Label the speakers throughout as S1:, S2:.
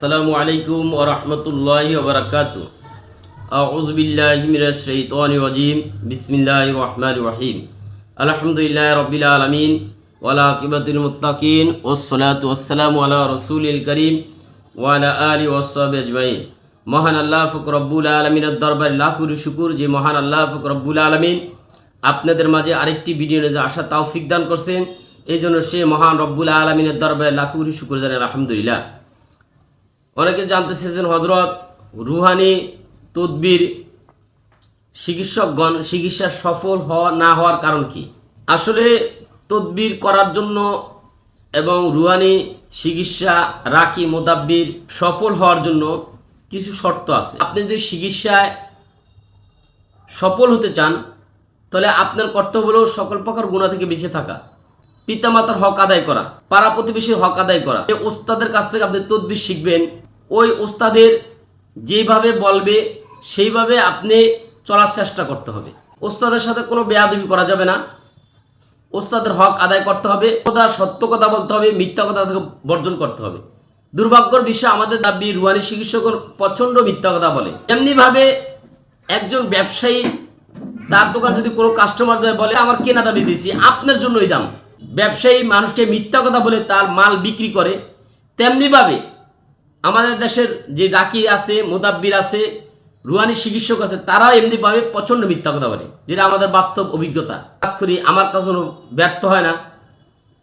S1: আসসালামু আলাইকুম ওয়া রাহমাতুল্লাহি ওয়া বারাকাতু আউযু বিল্লাহি মিনাশ শাইতানির রাজিম। বিসমিল্লাহির রহমানির রহিম। আলহামদুলিল্লাহি রাব্বিল আলামিন। ওয়ালা আকিবাতুল মুত্তাকিন। ওয়াসসালাতু ওয়াসসালামু আলা রাসূলিল কারীম। ওয়া আলা আলিহি ওয়া আজমাইন। মহান আল্লাহ ফক রব্বুল আলমিনের দরবারে লাখুর শুকুর যে মহান আল্লাহ ফক রব্বুল আলমিন আপনাদের মাঝে আরেকটি ভিডিও নিয়ে আসা তৌফিক দান করছেন। এই জন্য সে মহান রব্বুল আলমিনের দরবারে লাখুর শুকুর জানেন আলহামদুলিল্লাহ। অনেকে জানতে চেয়েছেন হজরত রুহানি তদবির চিকিৎসকগণ চিকিৎসা সফল হওয়া না হওয়ার কারণ কি? আসলে তদবির করার জন্য এবং রুহানি চিকিৎসা রাখি মোদাব্বির সফল হওয়ার জন্য কিছু শর্ত আছে। আপনি যদি চিকিৎসায় সফল হতে চান, তাহলে আপনার কর্তব্য হলো সকল প্রকার গুণা থেকে বেঁচে থাকা। পিতামাতার হক আদায় করা, পাড়া প্রতিবেশীর হক আদায় করা। যে ওস্তাদের কাছ থেকে আপনি তদবির শিখবেন ওই ওস্তাদের যেভাবে বলবে, সেইভাবে আপনি চলার চেষ্টা করতে হবে। ওস্তাদের সাথে কোনো বেয়াদবি করা যাবে না। ওস্তাদের হক আদায় করতে হবে, কথা সত্য কথা বলতে হবে, মিথ্যা কথা বর্জন করতে হবে। দুর্ভাগ্যর বিষয়, আমাদের দাবি রুহানি চিকিৎসক প্রচণ্ড মিথ্যা কথা বলে। এমনিভাবে একজন ব্যবসায়ী, তার দোকান যদি কোনো কাস্টমার যায় বলে, আমার কেনা দাবি দিয়েছি, আপনার জন্যই দাম। ব্যবসায়ী মানুষকে মিথ্যা কথা বলে তার মাল বিক্রি করে। তেমনিভাবে আমাদের দেশের যে ডাকি আছে, মোদাব্বির আছে, রুহানি চিকিৎসক আছে, তারাও এমনিভাবে প্রচণ্ড মিথ্যা কথা বলে, যেটা আমাদের বাস্তব অভিজ্ঞতা। কাজ করি আমার কাছে কোনো ব্যর্থ হয় না,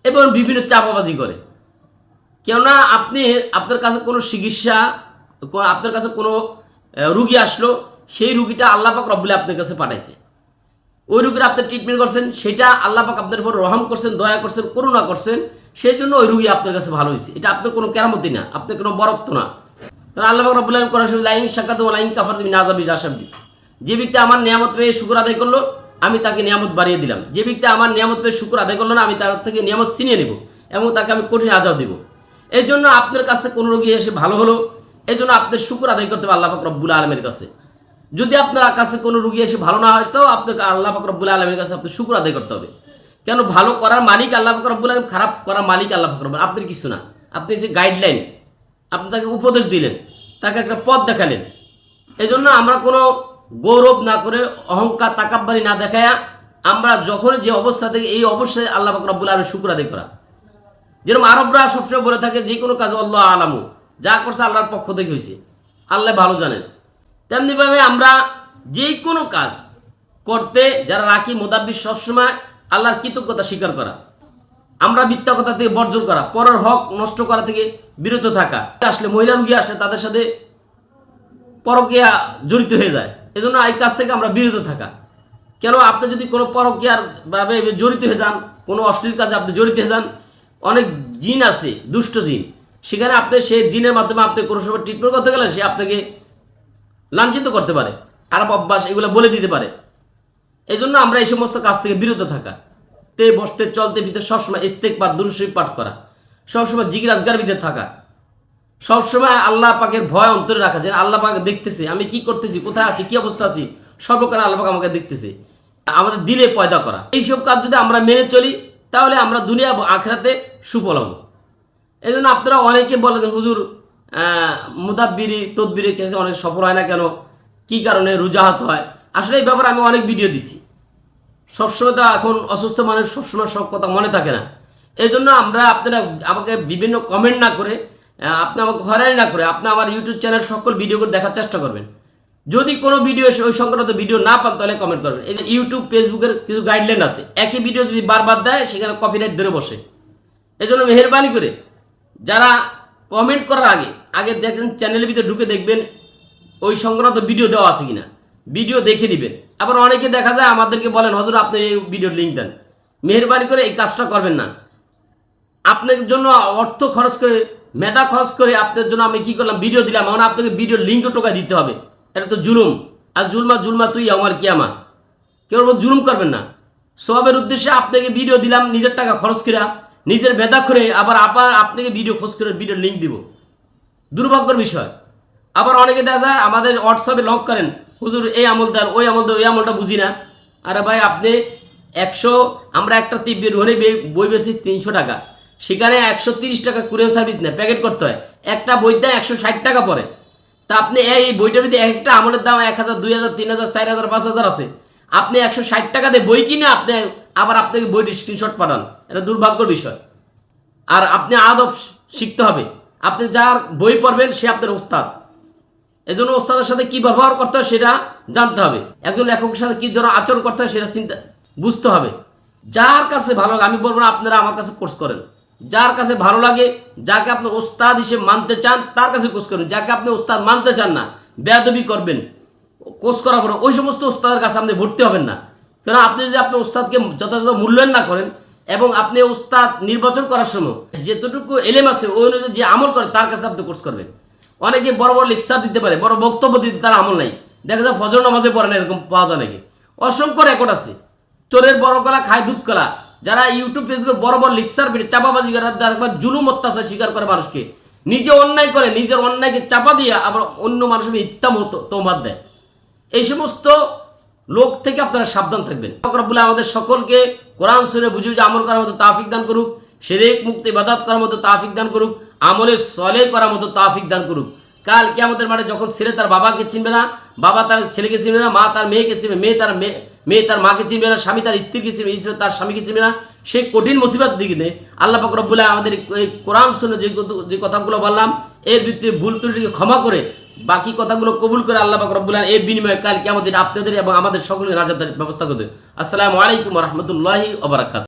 S1: এবং বিভিন্ন চাপাবাজি করে। কেননা আপনি, আপনার কাছে কোনো চিকিৎসা আপনার কাছে কোনো রুগী আসলো, সেই রুগীটা আল্লাহ পাক রব্বুল আপনার কাছে পাঠাইছে। ওই রুগীর আপনি ট্রিটমেন্ট করছেন, সেটা আল্লাহ পাক আপনার উপর রহম করছেন, দয়া করছেন, করুণা করছেন, সেই জন্য ওই রুগী আপনার কাছে ভালো হয়েছে। এটা আপনার কোনো কেরামতি না আপনার কোনো বরত্ব না। আল্লাহ সময় লাইন সাক্ষাৎ লাইন কাফার তুমি যে ব্যক্তি আমার নিয়ামত পেয়ে শুকুর আদায় করল, আমি তাকে নিয়ামত বাড়িয়ে দিলাম। যে ব্যক্তি আমার নিয়ামত পেয়ে শুকুর আদায় করল না, আমি তার থেকে নিয়ামত ছিনিয়ে নেব এবং তাকে আমি কঠিন আজাব দিব। এই জন্য আপনার কাছে কোনো রোগী এসে ভালো হলো, এই জন্য আপনার শুকুর আদায় করতে হবে আল্লাহ রব্বুল আলমের কাছে। যদি আপনার কাছে কোনো রুগী এসে ভালো না হয়, তো আপনাকে আল্লাহ পাক রব্বুল আলমের কাছে আপনি শুকুর আদায় করতে হবে। কেন? ভালো করার মালিক আল্লাহ পাক রব্বুল আলম খারাপ করার মালিক আল্লাহ পাক রব্বুল আপনার কিছু না। আপনি যে গাইডলাইন আপনি তাকে উপদেশ দিলেন, তাকে একটা পথ দেখালেন। এই জন্য আমরা কোনো গৌরব না করে, অহংকার, তাকাব্বারি না দেখায়া আমরা যখন যে অবস্থা থেকে এই অবস্থায় আল্লাহ পাক রব্বুল আলম শুকুর আদায় করা। যেরকম আরবরা সবসময় বলে থাকে, যে কোনো কাজ আল্লাহ আলামু। যা করছে আল্লাহর পক্ষ থেকে হয়েছে। আল্লাহ ভালো জানেন। তেমনিভাবে আমরা যে কোনো কাজ করতে, যারা রাখি মোদাব্বির সবসময় আল্লাহর কৃতজ্ঞতা স্বীকার করা। আমরা মিথ্যা থেকে বর্জন করা, পরের হক নষ্ট করা থেকে বিরত থাকা। আসলে মহিলা রুগী আসলে তাদের সাথে পরকিয়া জড়িত হয়ে যায়। এজন্য এই কাজ থেকে আমরা বিরত থাকা। কেন আপনি যদি কোনো পরকিয়ার ভাবে জড়িত হয়ে যান, কোনো অশ্লীল কাজে আপনি জড়িত হয়ে যান, অনেক জিন আছে, দুষ্ট জিন। সেখানে আপনি সেই জিনের মাধ্যমে আপনি কোনো সময় ট্রিটমেন্ট করতে গেলে সে আপনাকে লাঞ্ছিত করতে পারে, খারাপ অভ্যাস, এগুলো বলে দিতে পারে। এই জন্য আমরা এই সমস্ত কাজ থেকে বিরত থাকা, তে বসতে, চলতে, ফিরতে, সবসময় ইস্তেক পাঠ দুরুশরীফ পাঠ করা, সবসময় জিগির আজগার ভিতরে থাকা, সবসময় আল্লাহ পাকের ভয় অন্তরে রাখা, যে আল্লাহ পাক দেখতেছে, আমি কি করতেছি, কোথায় আছি, কি অবস্থা আছি, সর্বকালে আল্লাহ পাক আমাকে দেখতেছে। আমাদের দিলে পয়দা করা। এইসব কাজ যদি আমরা মেনে চলি, তাহলে আমরা দুনিয়া এবং আখরাতে সুফল হব। এই জন্য আপনারা অনেকে বলে হুজুর মুদাব্বিরি, তদবিরের কেসে অনেক সফল হয় না কেন? কি কারণে রুজাহাত হয়? আসলে এই ব্যাপারে আমি অনেক ভিডিও দিছি। সবসময় তো এখন অসুস্থ মানুষ সবসময় সব কথা মনে থাকে না। এই জন্য আমরা আপনারা আমাকে বিভিন্ন কমেন্ট না করে আপনি আমাকে হয়রানি না করে আপনি আমার ইউটিউব চ্যানেল সকল ভিডিওগুলো দেখার চেষ্টা করবেন। যদি কোনো ভিডিও ওই সংক্রান্ত ভিডিও না পান, তাহলে কমেন্ট করবেন। এই যে ইউটিউব ফেসবুকের কিছু গাইডলাইন আছে। একই ভিডিও যদি বারবার দেয়, সেখানে কপিরাইট ধরে বসে। এই জন্য মেহরবানি করে যারা কমেন্ট করার আগে আগে দেখেন চ্যানেলের ভিতরে ঢুকে দেখবেন ওই সংক্রান্ত ভিডিও দেওয়া আছে কিনা। ভিডিও দেখে নেবেন। আবার অনেকে দেখা যায় আমাদেরকে বলেন, হজুর, আপনি এই ভিডিওর লিঙ্ক দেন। মেহরবানি করে এই কাজটা করবেন না। আপনার জন্য অর্থ খরচ করে, মেধা খরচ করে আপনার জন্য আমি কি করলাম? ভিডিও দিলাম। এখন আপনাকে ভিডিওর লিঙ্কও টোকা দিতে হবে। এটা তো জুলুম। আর জুলমা জুলমা তুই আমার কি আমার? কেউ জুলুম করবেন না। সবের উদ্দেশ্যে আপনাকে ভিডিও দিলাম, নিজের টাকা খরচ করে। নিজের মেধা করে আবার আবার আপনাকে ভিডিও খোঁজ করে ভিডিও লিঙ্ক দিব। দুর্ভাগ্যের বিষয়। আবার অনেকে দেখা যায় আমাদের হোয়াটসঅ্যাপে লক করেন, হুজুর, এই আমল দেন, ওই আমল দেন, ওই আমলটা বুঝি না। আরে ভাই, আপনি একশো, আমরা একটা তিব্বি রোহনে বই বেশি তিনশো টাকা। সেখানে একশো তিরিশ টাকা কুরিয়ার সার্ভিস নেয়, প্যাকেট করতে হয়। একটা বই দেয় একশো ষাট টাকা পড়ে তা আপনি এই বইটার যদি এক একটা আমলের দাম এক হাজার, দুই হাজার, তিন হাজার, চার হাজার, পাঁচ হাজার আছে। আপনি একশো ষাট টাকা দিয়ে বই কিনে আপনি আবার আপনাকে বইটির স্ক্রিনশট পাঠান। এটা দুর্ভাগ্যর বিষয়। আর আপনি আদব শিখতে হবে। আপনি যার বই পড়বেন, সে আপনার ওস্তাদ। এজন্য ওস্তাদের সাথে কি ব্যবহার করতে হয় সেটা জানতে হবে। একজন লেখকের সাথে কি ধরনের আচরণ করতে হয় সেটা চিন্তা বুঝতে হবে। যার কাছে ভালো আমি বলব না, আপনারা আমার কাছে কোর্স করেন। যার কাছে ভালো লাগে, যাকে আপনি ওস্তাদ হিসেবে মানতে চান, তার কাছে কোর্স করেন। যাকে আপনি ওস্তাদ মানতে চান না, বেয়াদবি করবেন। কোর্স করার পরে ওই সমস্ত ওস্তাদের কাছে আপনি ভর্তি হবেন না। কারণ আপনি যদি আপনার ওস্তাদকে যথাযথ মূল্যায়ন না করেন এবং আপনি ওস্তাদ নির্বাচন করার সময় যেতটুকু এলেম আছে, ওই অনুযায়ী যে আমল করে, তার কাছে আপনি কোর্স করবেন। অনেকে বড় বড় লেকচার দিতে পারে, বড় বক্তব্য দিতে তার আমল নাই। দেখা যায় ফজর নামাজে পড়ে না এরকম পাওয়া যায় নাকি? অসংখ্য রেকর্ড আছে। চোরের বড় কলা খায় দুধ কলা। যারা ইউটিউব পেজ বড় বড় লেকচার পেটে চাপাবাজি করে, যারা জুলুম অত্যাচার স্বীকার করে মানুষকে, নিজে অন্যায় করে, নিজের অন্যায়কে চাপা দিয়ে আবার অন্য মানুষের ইত্যাম তোমার দেয়। এই সমস্ত লোক থেকে আপনারা সাবধান থাকবেন। রব্বুল আমাদের সকলকে কোরআন শুনে বুঝে বুঝে আমল করার মতো তাফিক দান করুক সেরেক মুক্তি বাদাত করার মতো তাফিক দান করুক, আমলে সলে করার মতো তাফিক দান করুক। কাল কেমতের মাঠে যখন ছেলে তার বাবাকে চিনবে না, বাবা তার ছেলেকে চিনবে না, মা তার মেয়েকে চিনবে, মেয়ে তার মেয়ে তার মাকে চিনবে না, স্বামী তার স্ত্রীকে চিনবে, স্ত্রী তার স্বামীকে চিনবে না সেই কঠিন মুসিবত দিকে নেই। আল্লাহ পাক আমাদের এই কোরআন শুনে যে যে কথাগুলো বললাম, এর ভিত্তিতে ভুল ত্রুটিকে ক্ষমা করে বাকি কথাগুলো কবুল করে আল্লাহ পাক রব্বুল এই বিনিময়ে কাল আমাদের আপনাদের এবং আমাদের সকলের রাজাদের ব্যবস্থা করতে আসসালামু আলাইকুম রহমতুল্লাহি ওবরাকাত